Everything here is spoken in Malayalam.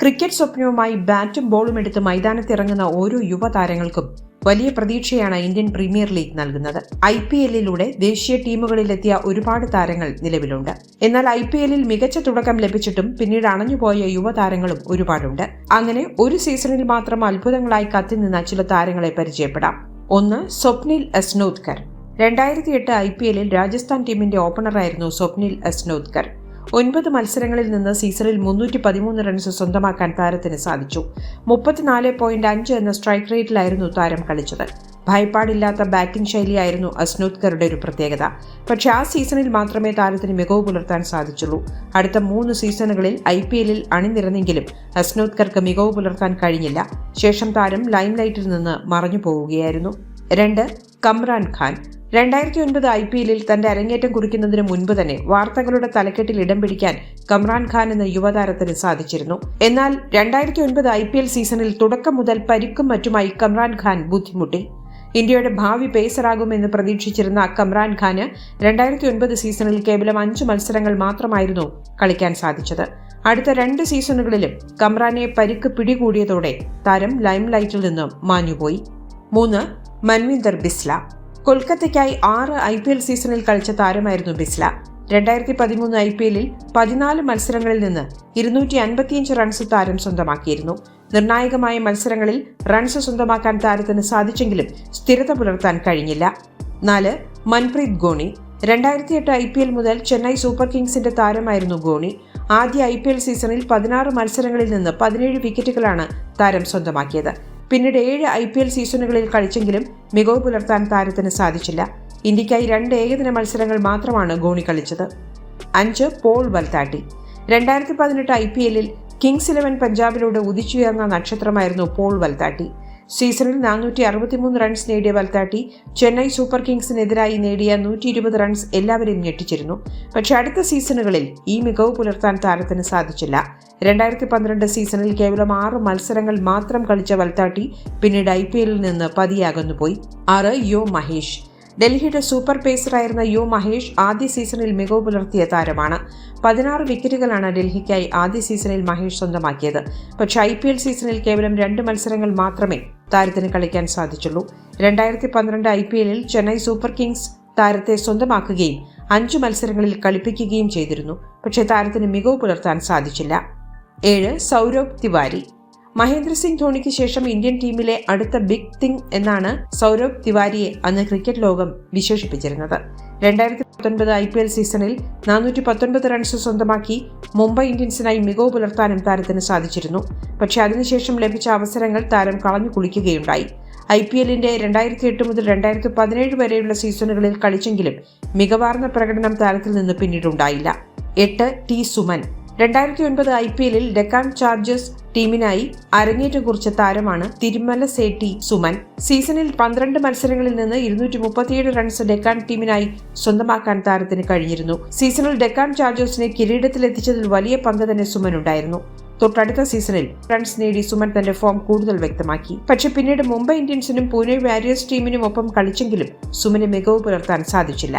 ക്രിക്കറ്റ് സ്വപ്നവുമായി ബാറ്റും ബോളും എടുത്ത് മൈതാനത്തിറങ്ങുന്ന ഓരോ യുവതാരങ്ങൾക്കും വലിയ പ്രതീക്ഷയാണ് ഇന്ത്യൻ പ്രീമിയർ ലീഗ് നൽകുന്നത്. ഐ പി എല്ലിലൂടെ ദേശീയ ടീമുകളിലെത്തിയ ഒരുപാട് താരങ്ങൾ നിലവിലുണ്ട്. എന്നാൽ ഐ പി എല്ലിൽ മികച്ച തുടക്കം ലഭിച്ചിട്ടും പിന്നീട് അണഞ്ഞുപോയ യുവതാരങ്ങളും ഒരുപാടുണ്ട്. അങ്ങനെ ഒരു സീസണിൽ മാത്രം അത്ഭുതങ്ങളായി കത്തിനിന്ന ചില താരങ്ങളെ പരിചയപ്പെടാം. ഒന്ന് സ്വപ്നിൽ അസ്നോദ്കർ രണ്ടായിരത്തി എട്ട് ഐ പി എല്ലിൽ രാജസ്ഥാൻ ടീമിന്റെ ഓപ്പണറായിരുന്നു സ്വപ്നിൽ അസ്നോദ്കർ ഒൻപത് മത്സരങ്ങളിൽ നിന്ന് സീസണിൽ മുന്നൂറ്റി പതിമൂന്ന് റൺസ് സ്വന്തമാക്കാൻ താരത്തിന് സാധിച്ചു. മുപ്പത്തിനാല് പോയിന്റ് അഞ്ച് എന്ന സ്ട്രൈക്ക് റേറ്റിലായിരുന്നു താരം കളിച്ചത്. ഭയപ്പാടില്ലാത്ത ബാറ്റിംഗ് ശൈലിയായിരുന്നു അസ്നോത്കറുടെ ഒരു പ്രത്യേകത. പക്ഷേ ആ സീസണിൽ മാത്രമേ താരത്തിന് മികവ് പുലർത്താൻ സാധിച്ചുള്ളൂ. അടുത്ത മൂന്ന് സീസണുകളിൽ ഐ പി എല്ലിൽ അണിനിരന്നെങ്കിലും അസ്നോത്കർക്ക് മികവ് പുലർത്താൻ കഴിഞ്ഞില്ല. ശേഷം താരം ലൈംലൈറ്റിൽ നിന്ന് മറഞ്ഞു പോവുകയായിരുന്നു രണ്ട് കമ്രാൻ ഖാൻ. രണ്ടായിരത്തി ഒൻപത് ഐ പി എല്ലിൽ തന്റെ അരങ്ങേറ്റം കുറിക്കുന്നതിന് മുൻപ് തന്നെ വാർത്തകളുടെ തലക്കെട്ടിൽ ഇടം പിടിക്കാൻ കമ്രാൻ ഖാൻ എന്ന യുവതാരത്തിന് സാധിച്ചിരുന്നു. എന്നാൽ രണ്ടായിരത്തി ഒൻപത് ഐ പി എൽ സീസണിൽ തുടക്കം മുതൽ പരിക്കും മറ്റുമായി കമ്രാൻ ഖാൻ ബുദ്ധിമുട്ടി. ഇന്ത്യയുടെ ഭാവി പേസറാകുമെന്ന് പ്രതീക്ഷിച്ചിരുന്ന കമ്രാൻ ഖാന് രണ്ടായിരത്തി ഒൻപത് സീസണിൽ കേവലം അഞ്ച് മത്സരങ്ങൾ മാത്രമായിരുന്നു കളിക്കാൻ സാധിച്ചത്. അടുത്ത രണ്ട് സീസണുകളിലും കമ്രാനെ പരിക്ക് പിടികൂടിയതോടെ താരം ലൈംലൈറ്റിൽ നിന്നും മാഞ്ഞുപോയി. മൂന്ന് മൻവീന്ദർ ബിസ്ല. കൊൽക്കത്തയ്ക്കായി ആറ് ഐ പി എൽ സീസണിൽ കളിച്ച താരമായിരുന്നു ബിസ്ല. രണ്ടായിരത്തി പതിമൂന്ന് ഐ പി എല്ലിൽ പതിനാല് മത്സരങ്ങളിൽ നിന്ന് ഇരുന്നൂറ്റി അൻപത്തിയഞ്ച് റൺസ് താരം സ്വന്തമാക്കിയിരുന്നു. നിർണായകമായ മത്സരങ്ങളിൽ റൺസ് സ്വന്തമാക്കാൻ താരത്തിന് സാധിച്ചെങ്കിലും സ്ഥിരത പുലർത്താൻ കഴിഞ്ഞില്ല. നാല് മൻപ്രീത് ഗോണി രണ്ടായിരത്തി എട്ട് ഐ പി എൽ മുതൽ ചെന്നൈ സൂപ്പർ കിങ്സിന്റെ താരമായിരുന്നു ഗോണി ആദ്യ ഐ പി എൽ സീസണിൽ പതിനാറ് മത്സരങ്ങളിൽ നിന്ന് പതിനേഴ് വിക്കറ്റുകളാണ് താരം സ്വന്തമാക്കിയത്. പിന്നീട് ഏഴ് ഐ പി എൽ സീസണുകളിൽ കളിച്ചെങ്കിലും മികവ് പുലർത്താൻ താരത്തിന് സാധിച്ചില്ല. ഇന്ത്യക്കായി രണ്ട് ഏകദിന മത്സരങ്ങൾ മാത്രമാണ് ഗോണി കളിച്ചത്. അഞ്ച് പോൾ വൽത്താട്ടി രണ്ടായിരത്തി പതിനെട്ട് ഐ പി എല്ലിൽ കിങ്സ് ഇലവൻ പഞ്ചാബിലൂടെ ഉദിച്ചുയർന്ന നക്ഷത്രമായിരുന്നു പോൾ വൽത്താട്ടി സീസണിൽ നാനൂറ്റി അറുപത്തിമൂന്ന് റൺസ് നേടിയ വൽത്താട്ടി ചെന്നൈ സൂപ്പർ കിങ്സിനെതിരായി നേടിയ നൂറ്റി ഇരുപത് റൺസ് എല്ലാവരെയും ഞെട്ടിച്ചിരുന്നു. പക്ഷേ അടുത്ത സീസണുകളിൽ ഈ മികവ് പുലർത്താൻ താരത്തിന് സാധിച്ചില്ല. രണ്ടായിരത്തി പന്ത്രണ്ട് സീസണിൽ കേവലം ആറ് മത്സരങ്ങൾ മാത്രം കളിച്ച വൽത്താട്ടി പിന്നീട് ഐ പി എല്ലിൽ നിന്ന് പതിയാകുന്നുപോയി. ആറ് യോ മഹേഷ്. ഡൽഹിയുടെ സൂപ്പർ പേസറായിരുന്ന യു മഹേഷ് ആദ്യ സീസണിൽ മികവ് പുലർത്തിയ താരമാണ്. പതിനാറ് വിക്കറ്റുകളാണ് ഡൽഹിക്കായി ആദ്യ സീസണിൽ മഹേഷ് സ്വന്തമാക്കിയത്. പക്ഷേ ഐ പി എൽ സീസണിൽ കേവലം രണ്ട് മത്സരങ്ങൾ മാത്രമേ താരത്തിന് കളിക്കാൻ സാധിച്ചുള്ളൂ. രണ്ടായിരത്തി പന്ത്രണ്ട് ഐ പി എല്ലിൽ ചെന്നൈ സൂപ്പർ കിങ്സ് താരത്തെ സ്വന്തമാക്കുകയും അഞ്ച് മത്സരങ്ങളിൽ കളിപ്പിക്കുകയും ചെയ്തിരുന്നു. പക്ഷേ താരത്തിന് മികവ് പുലർത്താൻ സാധിച്ചില്ല. ഏഴ് സൗരഭ് തിവാരി. മഹേന്ദ്ര സിംഗ് ധോണിക്ക് ശേഷം ഇന്ത്യൻ ടീമിലെ അടുത്ത ബിഗ് തിങ് എന്നാണ് സൗരഭ് തിവാരിയെ അന്ന് ക്രിക്കറ്റ് ലോകം വിശേഷിപ്പിച്ചിരുന്നത്. രണ്ടായിരത്തി പത്തൊൻപത് ഐ പി എൽ സീസണിൽ നാനൂറ്റി പത്തൊൻപത് റൺസ് സ്വന്തമാക്കി മുംബൈ ഇന്ത്യൻസിനായി മികവ് പുലർത്താനും താരത്തിന് സാധിച്ചിരുന്നു. പക്ഷേ അതിനുശേഷം ലഭിച്ച അവസരങ്ങൾ താരം കളഞ്ഞു കുളിക്കുകയുണ്ടായി. ഐ പി എല്ലിന്റെ രണ്ടായിരത്തി എട്ട് മുതൽ രണ്ടായിരത്തി പതിനേഴ് വരെയുള്ള സീസണുകളിൽ കളിച്ചെങ്കിലും മികവാർന്ന പ്രകടനം താരത്തിൽ നിന്ന് പിന്നീടുണ്ടായില്ല. എട്ട് ടി സുമൻ. രണ്ടായിരത്തി ഒൻപത് ഐ പി എല്ലിൽ ഡെക്കാൻ ചാർജേഴ്സ് ടീമിനായി അരങ്ങേറ്റം കുറിച്ച താരമാണ് തിരുമല സേട്ടി സുമൻ. സീസണിൽ പന്ത്രണ്ട് മത്സരങ്ങളിൽ നിന്ന് ഇരുന്നൂറ്റി മുപ്പത്തിയേഴ് റൺസ് ഡെക്കാൻ ടീമിനായി സ്വന്തമാക്കാൻ താരത്തിന് കഴിഞ്ഞിരുന്നു. സീസണിൽ ഡെക്കാൻ ചാർജേഴ്സിനെ കിരീടത്തിലെത്തിച്ചതിൽ വലിയ പങ്ക് തന്നെ സുമൻ ഉണ്ടായിരുന്നു തൊട്ടടുത്ത സീസണിൽ റൺസ് നേടി സുമൻ തന്റെ ഫോം കൂടുതൽ വ്യക്തമാക്കി. പക്ഷെ പിന്നീട് മുംബൈ ഇന്ത്യൻസിനും പൂനെ വാരിയേഴ്സ് ടീമിനും ഒപ്പം കളിച്ചെങ്കിലും സുമന് മികവ് പുലർത്താൻ സാധിച്ചില്ല.